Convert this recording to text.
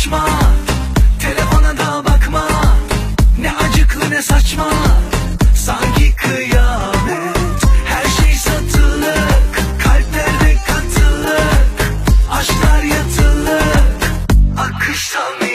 açma Telefona da bakma. Ne acıklı ne saçma. Sanki kıyamet. Her şey satılık. Kalplerde katılık. Aşklar yatılık. Akıştan